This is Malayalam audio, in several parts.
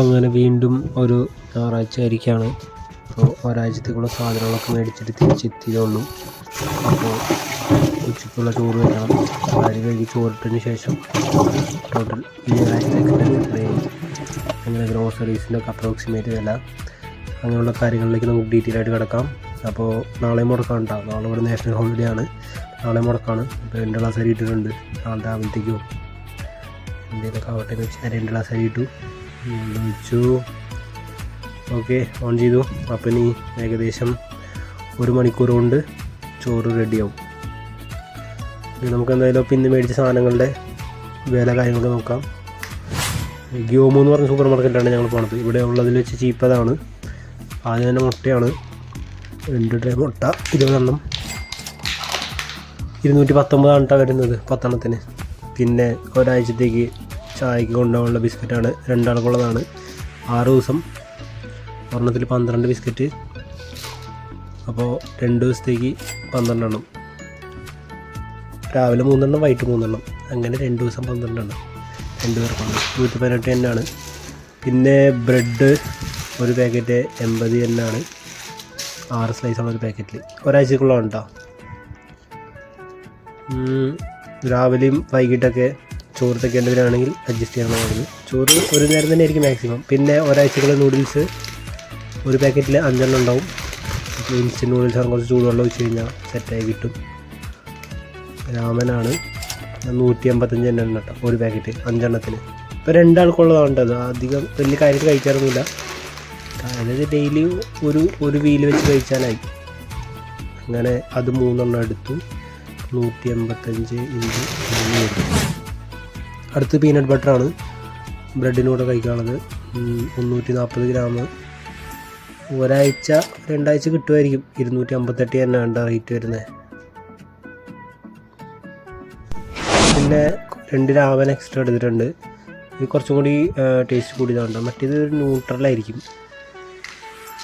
അങ്ങനെ വീണ്ടും ഒരു ഞായറാഴ്ച ആയിരിക്കുകയാണ് അപ്പോൾ ഒരാഴ്ചത്തേക്കുള്ള സാധനങ്ങളൊക്കെ മേടിച്ചിട്ട് തിരിച്ചെത്തിയതുള്ളൂ അപ്പോൾ ഉച്ചയ്ക്കുള്ള ചോറ് വെക്കണം. അരി കഴുകി ചോറിട്ടതിന് ശേഷം ടോട്ടൽ ഈ ഒരാഴ്ചത്തേക്ക് എത്രയായി അങ്ങനെ ഗ്രോസറീസിന്റെ ഒക്കെ അപ്രോക്സിമേറ്റ് വില. അങ്ങനെയുള്ള കാര്യങ്ങളിലേക്ക് നമുക്ക് ഡീറ്റെയിൽ ആയിട്ട് കിടക്കാം. അപ്പോൾ നാളെ മുടക്കാം കേട്ടോ. നാളെ ഇവിടെ നാഷണൽ ഹോളിഡേ ആണ്. നാളെ മുടക്കാണ്. അപ്പോൾ രണ്ട് ഗ്ലാസ് അരി ഇട്ടിട്ടുണ്ട്. നാളെ രാവിലത്തേക്കും എന്തെങ്കിലുമൊക്കെ ആവട്ടെ എന്ന് വെച്ചാൽ രണ്ട് ഗ്ലാസ് അരി ഇട്ടു. ഒഴിച്ചു ഓക്കെ ഓൺ ചെയ്തു. അപ്പം ഇനി ഏകദേശം ഒരു മണിക്കൂർ കൊണ്ട് ചോറ് റെഡിയാവും നമുക്ക് എന്തായാലും ഇപ്പം ഇന്ന് മേടിച്ച സാധനങ്ങളുടെ വില കാര്യങ്ങളൊക്കെ നോക്കാം. ഗ്യോമു എന്ന് പറഞ്ഞ സൂപ്പർ മാർക്കറ്റാണ് ഞങ്ങൾ പോണത്. ഇവിടെ ഉള്ളതിൽ വെച്ച് ചീപ്പതാണ് ആദ്യം തന്നെ മുട്ടയാണ്. രണ്ട് ട്രേ മുട്ട ഇരുപതെണ്ണം. ഇരുന്നൂറ്റി പത്തൊമ്പതാണ് വരുന്നത് പത്തെണ്ണത്തിന്. പിന്നെ ഒരാഴ്ചത്തേക്ക് ചായക്ക് കൊണ്ടുപോകാനുള്ള ബിസ്ക്കറ്റാണ്. രണ്ടാൾക്കുള്ളതാണ് ആറ് ദിവസം. ഒരെണ്ണത്തിൽ പന്ത്രണ്ട് ബിസ്ക്കറ്റ്. അപ്പോൾ രണ്ട് ദിവസത്തേക്ക് പന്ത്രണ്ടെണ്ണം. രാവിലെ മൂന്നെണ്ണം വൈകിട്ട് മൂന്നെണ്ണം. അങ്ങനെ രണ്ട് ദിവസം പന്ത്രണ്ടെണ്ണം. രണ്ട് പേർക്കുണ്ട് നൂറ്റി പതിനെട്ട് എണ്ണാണ്. പിന്നെ ബ്രെഡ് ഒരു പാക്കറ്റ് എൺപത് എണ്ണാണ്. ആറ് സ്ലൈസാണ് ഒരു പാക്കറ്റിൽ ഒരാഴ്ചക്കുള്ളതാണ് കേട്ടോ ഉം, രാവിലെയും വൈകിട്ടൊക്കെ ചോറ് തെക്കേണ്ടവരാണെങ്കിൽ അഡ്ജസ്റ്റ് ചെയ്യണം പറയുന്നത് ചോറ് ഒരു നേരം തന്നെ ആയിരിക്കും മാക്സിമം പിന്നെ ഒരാഴ്ചക്കുള്ള നൂഡിൽസ് ഒരു പാക്കറ്റിൽ അഞ്ചെണ്ണം ഉണ്ടാവും. ഇൻസ്റ്റന്റ് നൂഡിൽസ് ആണ് കുറച്ച് ചൂടുവെള്ളം ഒഴിച്ച് കഴിഞ്ഞാൽ സെറ്റായി കിട്ടും. രാമനാണ് നൂറ്റി അമ്പത്തഞ്ച് എണ്ണ കേട്ടോ ഒരു പാക്കറ്റ് അഞ്ചെണ്ണത്തിന്. ഇപ്പോൾ രണ്ടാൾക്കുള്ളതാണ് അത് അധികം വലിയ കാര്യമായിട്ട് കഴിക്കാറൊന്നുമില്ല. അതായത് ഡെയിലി ഒരു ഒരു വീൽ വെച്ച് കഴിച്ചാലായി. അങ്ങനെ അത് മൂന്നെണ്ണം എടുത്തു. നൂറ്റി എൺപത്തഞ്ച് ഇഞ്ച് എടുത്തു. അടുത്ത് പീനട്ട് ബട്ടറാണ് ബ്രെഡിനൂടെ കഴിക്കാനുള്ളത്. മുന്നൂറ്റി നാൽപ്പത് ഗ്രാം. ഒരാഴ്ച രണ്ടാഴ്ച കിട്ടുമായിരിക്കും. ഇരുന്നൂറ്റി അമ്പത്തെട്ട് തന്നെ ഉണ്ട് റേറ്റ് വരുന്നത് പിന്നെ രണ്ട് രാവൻ എക്സ്ട്രാ എടുത്തിട്ടുണ്ട്. ഇത് കുറച്ചും കൂടി ടേസ്റ്റ് കൂടിയതാണ് മറ്റേത് ഒരു ന്യൂട്രലായിരിക്കും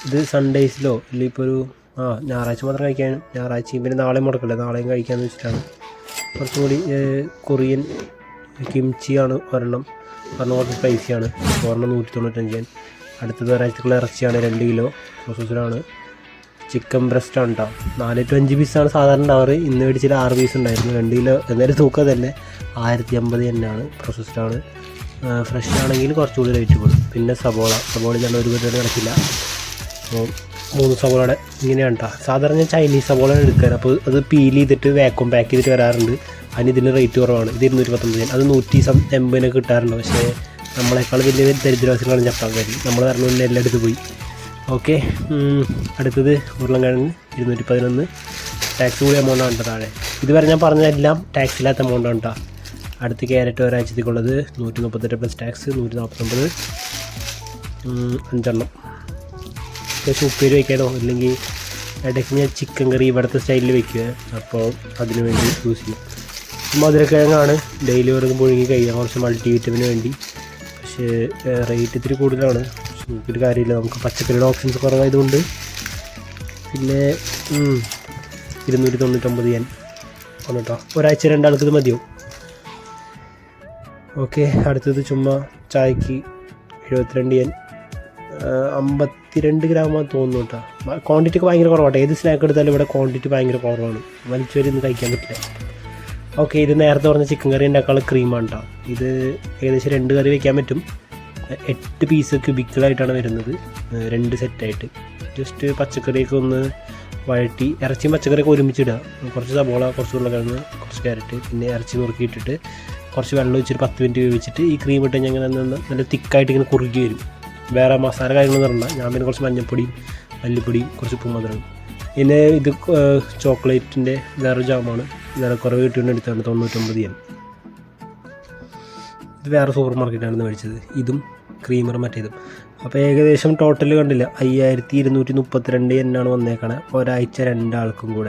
ഇത് സൺഡേയ്സിലോ അല്ലെങ്കിൽ ഇപ്പോൾ ഒരു ആ ഞായറാഴ്ച മാത്രം കഴിക്കാനും ഞായറാഴ്ചയും പിന്നെ നാളെയും മുടക്കില്ല നാളെയും കഴിക്കാമെന്ന് വെച്ചിട്ടാണ്. കുറച്ചും കൂടി കൊറിയൻ കിംച്ചിയാണ് ഒരെണ്ണം. ഒരെണ്ണം കുറച്ച് സ്പൈസിയാണ് ഒരെണ്ണം നൂറ്റി തൊണ്ണൂറ്റഞ്ച് അടുത്തത് ഒരാഴ്ചക്കുള്ള ഇറച്ചിയാണ് രണ്ട് കിലോ. പ്രോസസ്സറാണ് ചിക്കൻ ബ്രസ്റ്റ് ആണ് കേട്ടോ നാല് ടു അഞ്ച് പീസാണ് സാധാരണ ഉണ്ടാവാറ്. ഇന്ന് മേടിച്ചിട്ട് ആറ് പീസ് ഉണ്ടായിരുന്നു. രണ്ട് കിലോ. എന്നാലും തൂക്കം തന്നെ. ആയിരത്തി അമ്പത് തന്നെയാണ് പ്രോസസ്ഡാണ് ഫ്രഷ് ആണെങ്കിൽ കുറച്ചുകൂടി റേറ്റ് കൂടും. പിന്നെ സബോള. സബോള ഞാൻ ഒരു പേര് കിടക്കില്ല അപ്പോൾ മൂന്ന് സബോളയുടെ ഇങ്ങനെയാണ് കേട്ടോ സാധാരണ ഞാൻ ചൈനീസ് സബോള എടുക്കാറ്. അപ്പോൾ അത് പീൽ ചെയ്തിട്ട് വാക്വം പാക്ക് ചെയ്തിട്ട് വരാറുണ്ട്. അതിന് ഇതിന് റേറ്റ് കുറവാണ്. ഇത് ഇരുന്നൂറ്റി പത്തൊമ്പത് അത് നൂറ്റി സം എൺപതിനൊക്കെ കിട്ടാറുണ്ട്. പക്ഷേ നമ്മളെക്കാൾ വലിയ ദരിദ്രവാസികളാണ് ജപ്പാൻകാർ നമ്മൾ പറഞ്ഞു തന്നെ എല്ലാം എടുത്ത് പോയി. ഓക്കെ. അടുത്തത് ഉരുളൻകിഴങ്ങ് ഇരുന്നൂറ്റി പതിനൊന്ന് ടാക്സ് കൂടിയ എമൗണ്ട് ആണ് ട്ടോ താഴെ. ഇതുവരെ ഞാൻ പറഞ്ഞതെല്ലാം ടാക്സ് ഇല്ലാത്ത എമൗണ്ട് ആണ് കേട്ടോ അടുത്ത് ക്യാരറ്റ് ഒരാഴ്ചത്തേക്കുള്ളത് നൂറ്റി മുപ്പത്തെട്ട് പ്ലസ് ടാക്സ് നൂറ്റി നാൽപ്പത്തൊമ്പത് അഞ്ചെണ്ണം. അത്യാവശ്യം ഉപ്പേരി വയ്ക്കാനോ അല്ലെങ്കിൽ ഇടയ്ക്ക് ഞാൻ ചിക്കൻ കറി ഇവിടുത്തെ സ്റ്റൈലിൽ വയ്ക്കുക അപ്പോൾ അതിനു വേണ്ടി യൂസ് ചെയ്യും. മധുരക്കിഴങ്ങാണ്. ഡെയിലി ഓരോന്ന് പുഴുങ്ങി കഴിയാം കുറച്ച് മൾട്ടി വിറ്റമിന് വേണ്ടി. പക്ഷേ റേറ്റ് ഇത്തിരി കൂടുതലാണ്. നോക്കിയിട്ട് കാര്യമില്ല. നമുക്ക് പച്ചക്കറിയുടെ ഓപ്ഷൻസ് കുറവായതുകൊണ്ട്. പിന്നെ ഇരുന്നൂറ്റി തൊണ്ണൂറ്റൊമ്പത് ഞാൻ ആണ് കേട്ടോ ഒരാഴ്ച രണ്ടാൾക്ക് ഇത് മതിയോ ഓക്കെ അടുത്തത് ചുമ്മാ ചായക്ക് എഴുപത്തിരണ്ട് ഞാൻ അമ്പത്തിരണ്ട് ഗ്രാമാന്ന് തോന്നുന്നു കേട്ടോ ക്വാണ്ടിറ്റി ഭയങ്കര കുറവാട്ടോ ഏത് സ്നാക്ക് എടുത്താലും ഇവിടെ ക്വാണ്ടിറ്റി ഭയങ്കര കുറവാണ്. വലിച്ചൊരിന്ന് കഴിക്കാൻ പറ്റില്ല. ഓക്കെ ഇത് നേരത്തെ പറഞ്ഞ ചിക്കൻ കറി ഉണ്ടാക്കാനുള്ള ക്രീമാണ് കേട്ടോ ഇത് ഏകദേശം രണ്ട് കറി വെക്കാൻ പറ്റും. എട്ട് പീസ് ക്യൂബിക്കലായിട്ടാണ് വരുന്നത്. രണ്ട് സെറ്റായിട്ട് ജസ്റ്റ് പച്ചക്കറിയൊക്കെ ഒന്ന് വഴറ്റി ഇറച്ചിയും പച്ചക്കറിയൊക്കെ ഒരുമിച്ചിടുക കുറച്ച് സബോള കുറച്ച് ഉരുളക്കിഴങ്ങ് കുറച്ച് ക്യാരറ്റ് പിന്നെ ഇറച്ചി നുറുക്കിയിട്ടിട്ട് കുറച്ച് വെള്ളം ഒഴിച്ചിട്ട് പത്ത് മിനിറ്റ് വേവിച്ചിട്ട് ഈ ക്രീം ഇട്ട് ഞാൻ ഇങ്ങനെ നല്ല തിക്കായിട്ട് ഇങ്ങനെ കുറുകി വരും. വേറെ മസാല കാര്യങ്ങളൊന്നും ഇടണ്ട. ഞാൻ പിന്നെ കുറച്ച് മഞ്ഞൾപ്പൊടിയും മല്ലിപ്പൊടിയും കുറച്ച് ഉപ്പും മധുരം പിന്നെ ഇത് ചോക്ലേറ്റിന്റെ വേറൊരു ജാമാണ്. വില കുറവ് കിട്ടുന്ന അടുത്താണ് തൊണ്ണൂറ്റൊമ്പത് എൻ ഇത് വേറെ സൂപ്പർ മാർക്കറ്റാണെന്ന് മേടിച്ചത്. ഇതും ക്രീമർ മറ്റേതും. അപ്പോൾ ഏകദേശം ടോട്ടൽ കണ്ടില്ല. അയ്യായിരത്തി ഇരുന്നൂറ്റി മുപ്പത്തിരണ്ട് എന്നാണ് വന്നേക്കണേ. ഒരാഴ്ച രണ്ടാൾക്കും കൂടെ.